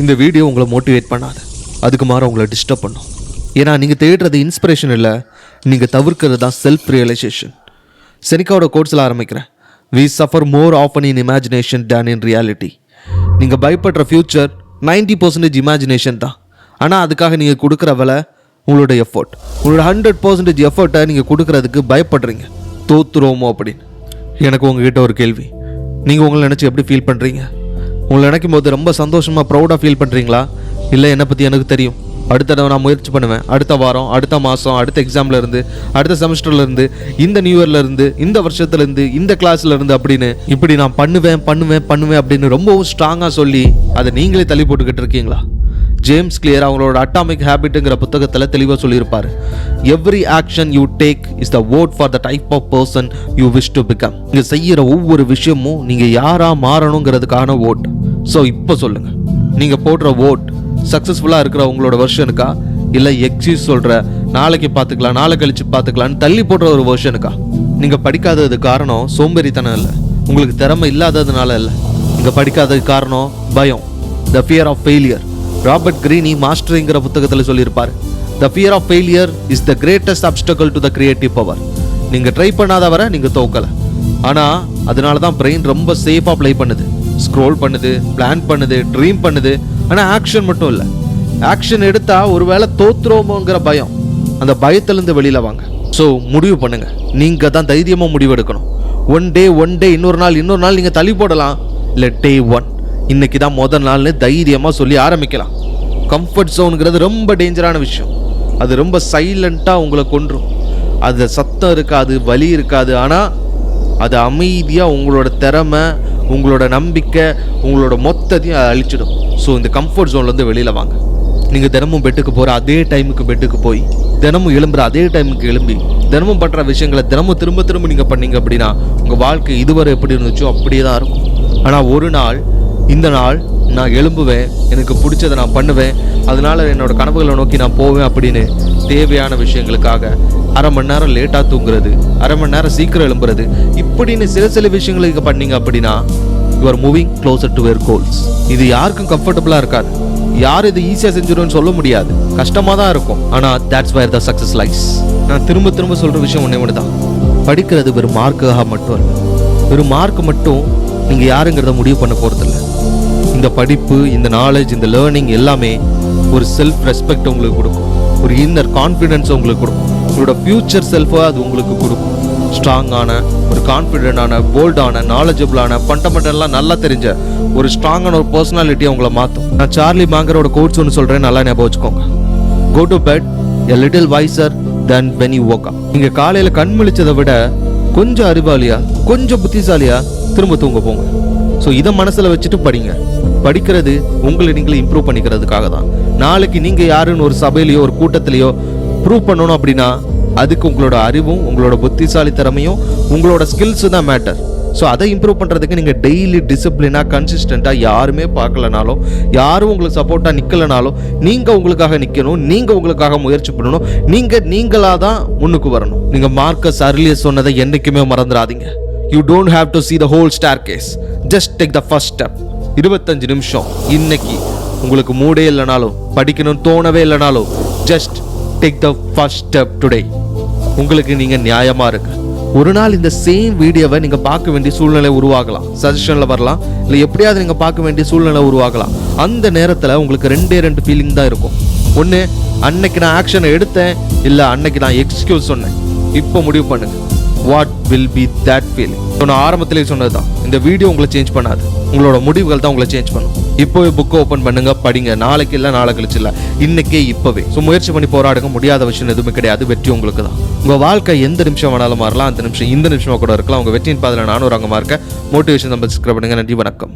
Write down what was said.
இந்த வீடியோ உங்களை மோட்டிவேட் பண்ணாது. அதுக்கு மாற உங்களை டிஸ்டர்ப் பண்ணும். ஏன்னா நீங்கள் தேடுறது இன்ஸ்பிரேஷன் இல்லை நீங்கள் தவிர்க்கிறது தான் செல்ஃப் ரியலைசேஷன் செனிக்காவோட கோட்ஸில் ஆரம்பிக்கிறேன். We suffer more often in imagination than in reality நீங்கள் பயப்படுற ஃப்யூச்சர் 90% பர்சன்டேஜ் இமேஜினேஷன் தான். ஆனால் அதுக்காக நீங்கள் கொடுக்குற விலை உங்களோட எஃபோர்ட் உங்களோட ஹண்ட்ரட் பர்சன்டேஜ் எஃபர்ட்டை நீங்கள் கொடுக்குறதுக்கு பயப்படுறீங்க. தோத்துருவோமோ அப்படின்னு. எனக்கு உங்ககிட்ட ஒரு கேள்வி. நீங்கள் உங்களை நினச்சி எப்படி ஃபீல் பண்ணுறீங்க உங்களை நினைக்கும் போது ரொம்ப சந்தோஷமாக ப்ரௌடாக ஃபீல் பண்ணுறீங்களா இல்லை என்னை பற்றி எனக்கு தெரியும். அடுத்த தடவை நான் முயற்சி பண்ணுவேன். அடுத்த வாரம் அடுத்த மாதம் அடுத்த எக்ஸாமில் இருந்து அடுத்த செமஸ்டர்லேருந்து இந்த நியூ இயர்லேருந்து இந்த வருஷத்துலேருந்து இந்த கிளாஸ்லேருந்து அப்படின்னு இப்படி நான் பண்ணுவேன் பண்ணுவேன் பண்ணுவேன் அப்படின்னு ரொம்பவும் ஸ்ட்ராங்காக சொல்லி அதை நீங்களே தள்ளி போட்டுக்கிட்டு இருக்கீங்களா? ஜேம்ஸ் கிளியர் அவங்களோட அட்டாமிக் ஹேபிட்டுங்கிற புத்தகத்தில் தெளிவாக சொல்லியிருப்பார். Every action you take is the vote for the type of person you wish to become நீங்கள் செய்கிற ஒவ்வொரு விஷயமும் நீங்கள் யாராக மாறணுங்கிறதுக்கான ஓட் ஸோ இப்போ சொல்லுங்கள் நீங்கள் போடுற ஓட் சக்ஸஸ்ஃபுல்லாக இருக்கிற உங்களோட வெர்ஷனுக்கா இல்லை எக்ஸிஸ் சொல்கிற நாளைக்கு பார்த்துக்கலாம் நாளை கழித்து பார்த்துக்கலான்னு தள்ளி போடுற ஒரு வெர்ஷனுக்கா நீங்கள் படிக்காதது காரணம் சோம்பேறித்தனம் இல்லை. உங்களுக்கு திறமை இல்லாததுனால இல்லை. நீங்கள் படிக்காதது காரணம் பயம். The fear of failure Robert Greene மாஸ்டரிங்கிற புத்தகத்தில் சொல்லியிருப்பார். The fear of failure is the greatest obstacle to the creative power நீங்கள் ட்ரை பண்ணாதவரை நீங்கள் தோக்கலை. ஆனால் அதனால தான் பிரெயின் ரொம்ப சேஃபாக ப்ளே பண்ணுது. ஸ்க்ரோல் பண்ணுது பிளான் பண்ணுது ட்ரீம் பண்ணுது. ஆனால் ஆக்ஷன் மட்டும் இல்லை. ஆக்ஷன் எடுத்தால் ஒருவேளை தோத்துறோமோங்கிற பயம். அந்த பயத்துலேருந்து வெளியில் வாங்க. ஸோ முடிவு பண்ணுங்க. நீங்கள் தான் தைரியமாக முடிவெடுக்கணும். ஒன் டே ஒன் டே இன்னொரு நாள் இன்னொரு நாள் நீங்கள் தள்ளி போடலாம். இல்லை டே ஒன் இன்னைக்கு தான் முதல் நாள்னு தைரியமாக சொல்லி ஆரம்பிக்கலாம். கம்ஃபர்ட் ஜோனுங்கிறது ரொம்ப டேஞ்சரான விஷயம். அது ரொம்ப சைலண்ட்டாக உங்களை கொன்றும். அது சத்தம் இருக்காது வலி இருக்காது. ஆனால் அது அமைதியாக உங்களோட திறமை உங்களோட நம்பிக்கை உங்களோட மொத்தத்தையும் அழிச்சிடும். ஸோ இந்த கம்ஃபர்ட் ஜோன்லேருந்து வெளியில் வாங்க. நீங்கள் தினமும் பெட்டுக்கு போகிற அதே டைமுக்கு பெட்டுக்கு போய் தினமும் எழும்புற அதே டைமுக்கு எழும்பி தினமும் பண்ணுற விஷயங்களை தினமும் திரும்ப திரும்ப நீங்கள் பண்ணீங்க அப்படின்னா உங்கள் வாழ்க்கை இதுவரை எப்படி இருந்துச்சோ அப்படியே தான் இருக்கும். ஆனால் ஒரு நாள் இந்த நாள் நான் எழும்புவேன் எனக்கு பிடிச்சதை நான் பண்ணுவேன் அதனால் என்னோட கனவுகளை நோக்கி நான் போவேன் அப்படின்னு தேவையான விஷயங்களுக்காக அரை மணி நேரம் லேட்டாக தூங்குறது அரை மணி நேரம் சீக்கிரம் எழும்புறது. இப்படின்னு சில சில விஷயங்களுக்கு பண்ணீங்க அப்படின்னா your moving closer to where goals இது யாருக்கும் கம்ஃபர்டபுளாக இருக்காது. யார் இது ஈஸியாக செஞ்சிடும்னு சொல்ல முடியாது. கஷ்டமாக தான் இருக்கும். ஆனால் that's where the success lies நான் திரும்ப திரும்ப சொல்கிற விஷயம் ஒன்றே ஒன்று தான் படிக்கிறது வெறும் மார்க்காக மட்டும் இல்லை வெறும் மார்க் மட்டும் நீங்கள் யாருங்கிறத முடிவு பண்ண போகிறதில்ல இந்த படிப்பு இந்த நாலேஜ் இந்த லேர்னிங் எல்லாமே ஒரு செல்ஃப் ரெஸ்பெக்ட் உங்களுக்கு கொடுக்கும். ஒரு இன்னர் கான்ஃபிடென்ஸ் உங்களுக்கு கொடுக்கும். உங்களோட ஃப்யூச்சர் செல்ஃபாக அது உங்களுக்கு கொடுக்கும். ஸ்ட்ராங்கான ஒரு கான்ஃபிடென்டான போல்டான நாலேஜபிளான ஃபண்டமெண்டல்லாம் நல்லா தெரிஞ்ச ஒரு ஸ்ட்ராங்கான ஒரு பர்சனாலிட்டியை உங்களை மாற்றும் நான் சார்லி மாங்கரோட கோட்ஸ் ஒன்று சொல்கிறேன் நல்லா ஞாபகம் வச்சுக்கோங்க. Go to bed a little wiser then when you woke நீங்கள் நீங்க கண் முழிச்சதை விட கொஞ்சம் அறிவாளியா கொஞ்சம் புத்திசாலியா திரும்ப தூங்க போங்க. ஸோ இதை மனசுல வச்சுட்டு படிங்க. படிக்கிறது உங்களை நீங்களே இம்ப்ரூவ் பண்ணிக்கிறதுக்காக தான் நாளைக்கு நீங்கள் யாருன்னு ஒரு சபையிலையோ ஒரு கூட்டத்திலையோ ப்ரூவ் பண்ணணும் அப்படின்னா அதுக்கு உங்களோட அறிவும் உங்களோட புத்திசாலி திறமையும் உங்களோட ஸ்கில்ஸு தான் மேட்டர் ஸோ அதை இம்ப்ரூவ் பண்ணுறதுக்கு நீங்கள் டெய்லி டிசிப்ளினாக கன்சிஸ்டண்ட்டாக யாருமே பார்க்கலனாலும் யாரும் உங்களுக்கு சப்போர்ட்டாக நிற்கலனாலும் நீங்கள் உங்களுக்காக நிற்கணும் நீங்கள் உங்களுக்காக முயற்சி பண்ணணும் நீங்கள் நீங்களாக தான் முன்னுக்கு வரணும். நீங்கள் மார்க்கஸ் அர்லியஸ் சொன்னதை என்றைக்குமே மறந்துடாதீங்க. You don't have to see the whole staircase just take the first step இருபத்தஞ்சு நிமிஷம். இன்னைக்கு உங்களுக்கு மூடே இல்லைனாலும் படிக்கணும்னு தோணவே இல்லைனாலும் just take the first step today உங்களுக்கு நீங்கள் நியாயமாக இருக்கு ஒரு நாள் இந்த சேம் வீடியோவை நீங்கள் பார்க்க வேண்டிய சூழ்நிலை உருவாகலாம். சஜஷனில் வரலாம். இல்லை எப்படியாவது நீங்கள் பார்க்க வேண்டிய சூழ்நிலை உருவாகலாம். அந்த நேரத்தில் உங்களுக்கு ரெண்டே ரெண்டு ஃபீலிங் தான் இருக்கும். ஒன்று அன்னைக்கு நான் ஆக்ஷனை எடுத்தேன். இல்லை அன்னைக்கு நான் எக்ஸ்கியூஸ் சொன்னேன். இப்போ முடிவு பண்ணுங்கள் what will be that feel நான் ஆரம்பத்திலே சொன்னது தான் இந்த வீடியோ உங்களை சேஞ்ச் பண்ணாது. உங்களோட முடிவுகள் தான் உங்களை சேஞ்ச் பண்ணும். இப்போவே புக்கை ஓப்பன் பண்ணுங்க படிங்க. நாளைக்கு இல்லை நாளை கழிச்சு இல்லை. இன்னைக்கே இப்போவே. ஸோ முயற்சி பண்ணி போராடுங்க. முடியாத விஷயம் எதுவுமே கிடையாது. வெற்றி உங்களுக்கு தான். உங்கள் வாழ்க்கை எந்த நிமிஷம் வேணாலும் மாறலாம். அந்த நிமிஷம் இந்த நிமிஷமாக கூட இருக்கலாம். உங்கள் வெற்றியின் பாதையில் நானும் ஒரு அங்கமாக மோட்டிவேஷன் நம்ம சப்ஸ்கிரைப் பண்ணுங்க. நன்றி வணக்கம்.